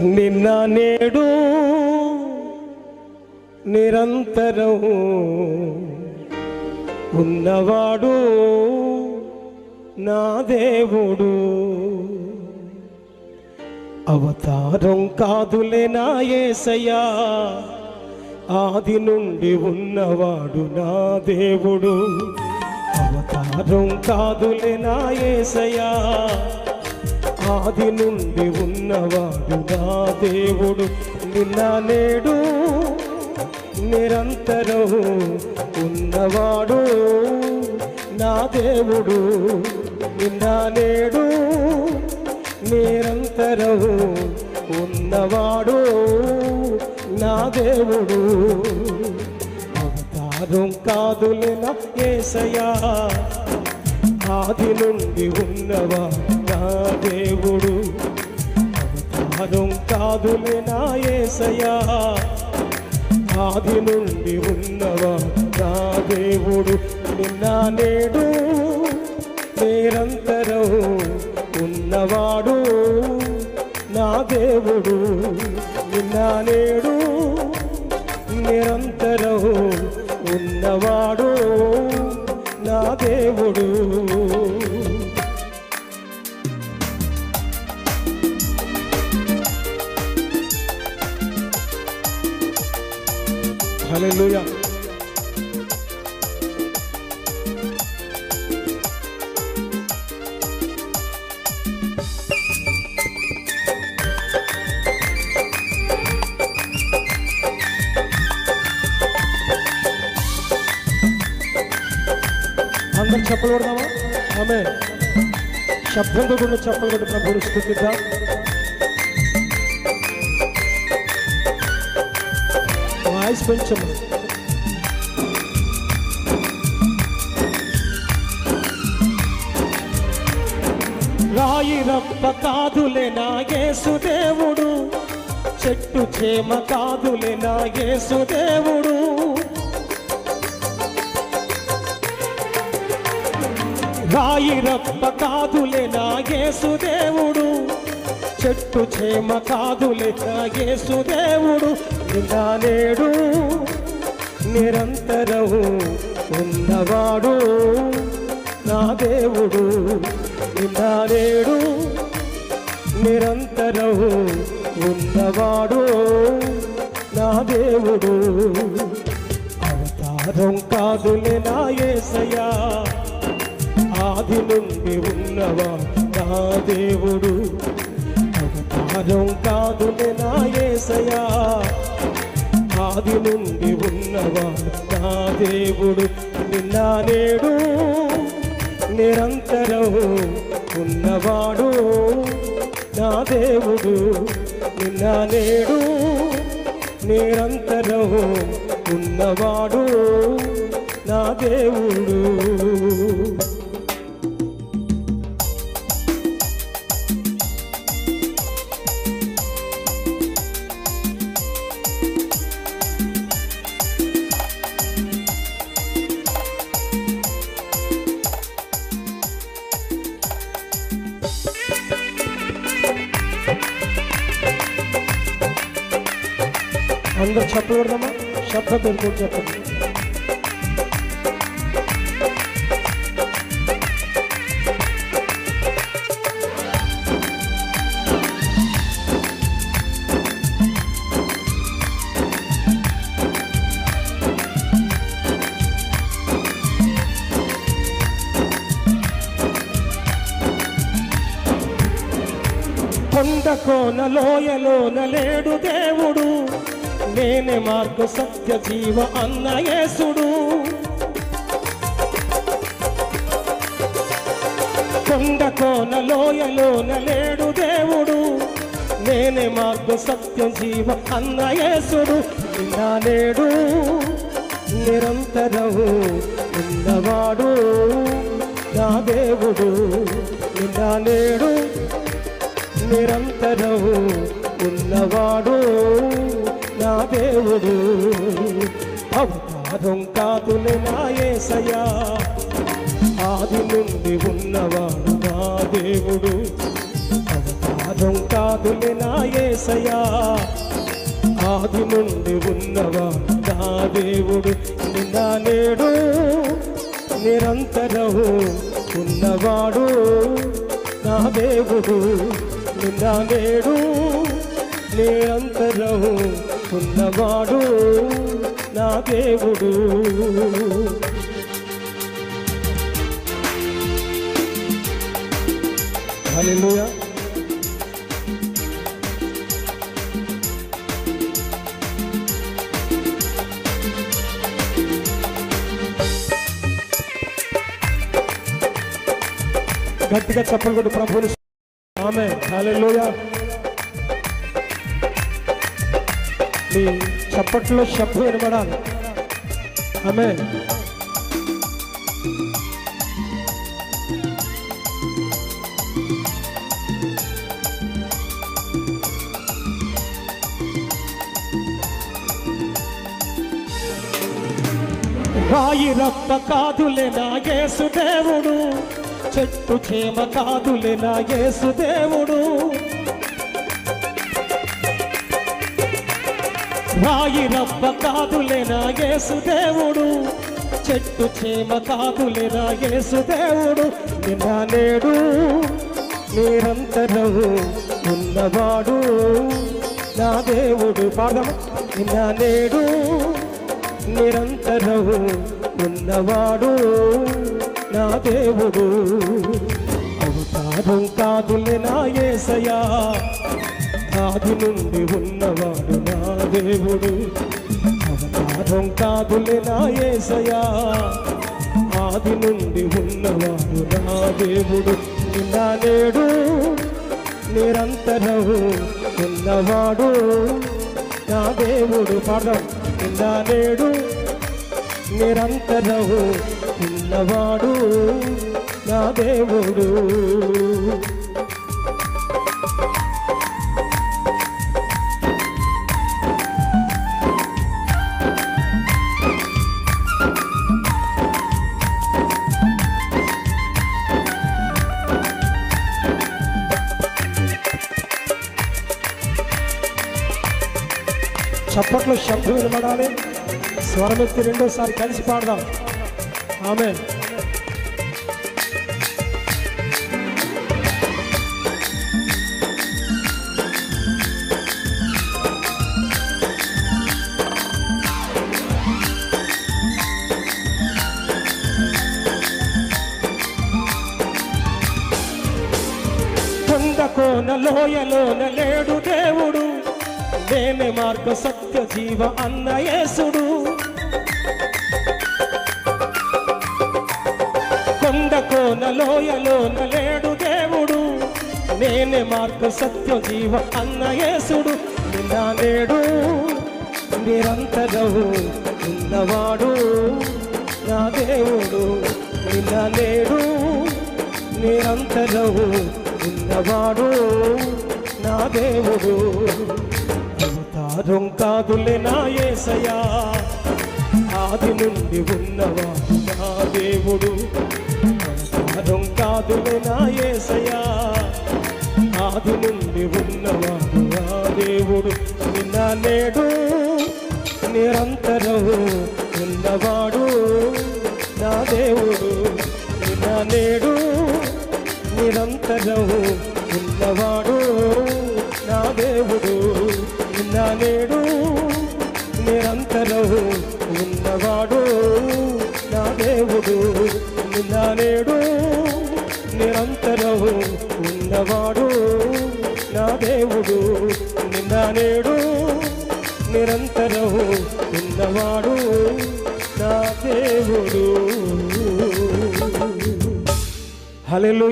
నిన్న నేడు నిరంతరం ఉన్నవాడు నా దేవుడు. అవతారం కాదులే నా ఏసయ్యా ఆది నుండి ఉన్నవాడు నా దేవుడు. అవతారం కాదులే నా ఏసయ్యా ఆది నుండి ఉన్నవాడు నా దేవుడు. నిన్న నేడు నిరంతరం ఉన్నవాడు నా దేవుడు. నిన్న నేడు నిరంతరం ఉన్నవాడు నా దేవుడు. అవతారం కాదులే నా యేసయ్యా ఆది నుండి ఉన్నవాడు దేవుడు అవతారం కాదులే నా ఏసయా ఆది నుండి ఉన్నవా నా దేవుడు? నిన్న నేడు నిరంతరం ఉన్నవాడు నా దేవుడు. నిన్న నేడు నిరంతరం ఉన్నవాడు నా దేవుడు. చెప్పలు కొడదామా? ఆమె. శబ్దంతో కూడా చెప్పలు కొట్టి ప్రభుడు స్థుతిద్దాం. వాయిస్ పెంచము రాయి రప్ప కాదులే నా యేసుదేవుడు చెట్టు చేమ కాదులే నా యేసుదేవుడు రాయిరప్ప కాదులే నా యేసుదేవుడు. చెట్టు చేమ కాదులే నా యేసుదేవుడు. నిన్న నేడు నిరంతరము ఉన్నవాడు. నా దేవుడు నిండా నేడు నిరంతరము ఉన్నవాడు. నా దేవుడు అవతారం కాదులే నా యేసయ్యా. నుండి ఉన్నవా? నా దేవుడు అవతారం కాదు నా యేసయ్యా ఆది నుండి ఉన్నవా? నా దేవుడు నిన్న నేడు నిరంతరం ఉన్నవాడు. నా దేవుడు నిన్న నేడు నిరంతరం ఉన్నవాడు. నా దేవుడు. అందరు చెప్పలు పెడదామా శబ్ద పెట్టుకుని చెప్పండి. కొండ కోన లోయలోన లేడు దేవుడు. నేనే మార్గ సత్య జీవ అన్నయేసుడు కొండ కోన లోయలోన లేడు దేవుడు. నేనే మార్గ సత్య జీవ అన్నయేసుడు నిన్న నేడు నిరంతరము ఉన్నవాడు నా దేవుడు. నిన్న నేడు నిరంతరము ఉన్నవాడు నా దేవుడు. అవతారం కాదులే నా యేసయ్యా ఆది నుండి ఉన్నవాడు నా దేవుడు. అవతారం కాదులే నా యేసయ్యా ఆది నుండి ఉన్నవాడు నా దేవుడు. నిన్న నేడు నిరంతరము ఉన్నవాడు నా దేవుడు. నిన్న నేడు నీవే నిరంతరము ఉన్నవాడు నా దేవుడు. హల్లెలూయా. గట్టిగా చెప్పలు కొట్టు ప్రభుని ఆమె హల్లెలూయా. మీ చప్పట్లో శబ్దం వినబడాలి. ఆమె రాయి రక్త కాదులే నా యేసు దేవుడు చెట్టు చేమ కాదులే నా యేసు దేవుడు రాయి రప్ప కాదులే నా యేసు దేవుడు చెట్టు చేమ కాదులే నా యేసు దేవుడు నిన్న నేడు నిరంతరం ఉన్నవాడు. నా దేవుడు పాదం నిన్న నేడు నిరంతరం ఉన్నవాడు. నా దేవుడు. అవతారం కాదులే నా కాదు నుండి ఉన్నవాడు నా దేవుడు. అవతారం కాదులే నా ఏసయా ఆది నుండి ఉన్నవాడు నా దేవుడు. నిన్న నేడు నిరంతరము ఉన్నవాడు నా దేవుడు. పదం నిన్న నేడు నిరంతరము ఉన్నవాడు నా దేవుడు. చప్పట్లో శబ్దం వినబడాలి. స్వరమెత్తి రెండోసారి కలిసి పాడదాం. ఆమె. కొండ కోన లోయలోన లేడు దేవుడు. నేనే మార్గ సత్య జీవ అన్నయేసుడు కొండ కోన లోయలోన లేడు దేవుడు. నేనే మార్గ సత్య జీవ అన్నయేసుడు నిన్న నేడు నిరంతరము ఉన్నవాడు. నా దేవుడు నిన్న నేడు నిరంతరము ఉన్నవాడు. నా దేవుడు అవతారం కాదులే నా ఏసయా ఆది నుండి ఉన్నవా? నా దేవుడు. అవతారం కాదులే నా ఏసయా ఆది నుండి ఉన్నవా? నా దేవుడు. నిన్న నేడు నిరంతరము ఉన్నవాడు. నా దేవుడు. నిన్న నేడు నిరంతరము ఉన్నవాడు. దేవుడు నిన్న నేడు నిరంతరం ఉన్నవాడు. నా దేవుడు నిన్న నేడు నిరంతరం ఉన్నవాడు. నా దేవుడు నిన్న నేడు నిరంతరం ఉన్నవాడు. నా దేవుడు హలో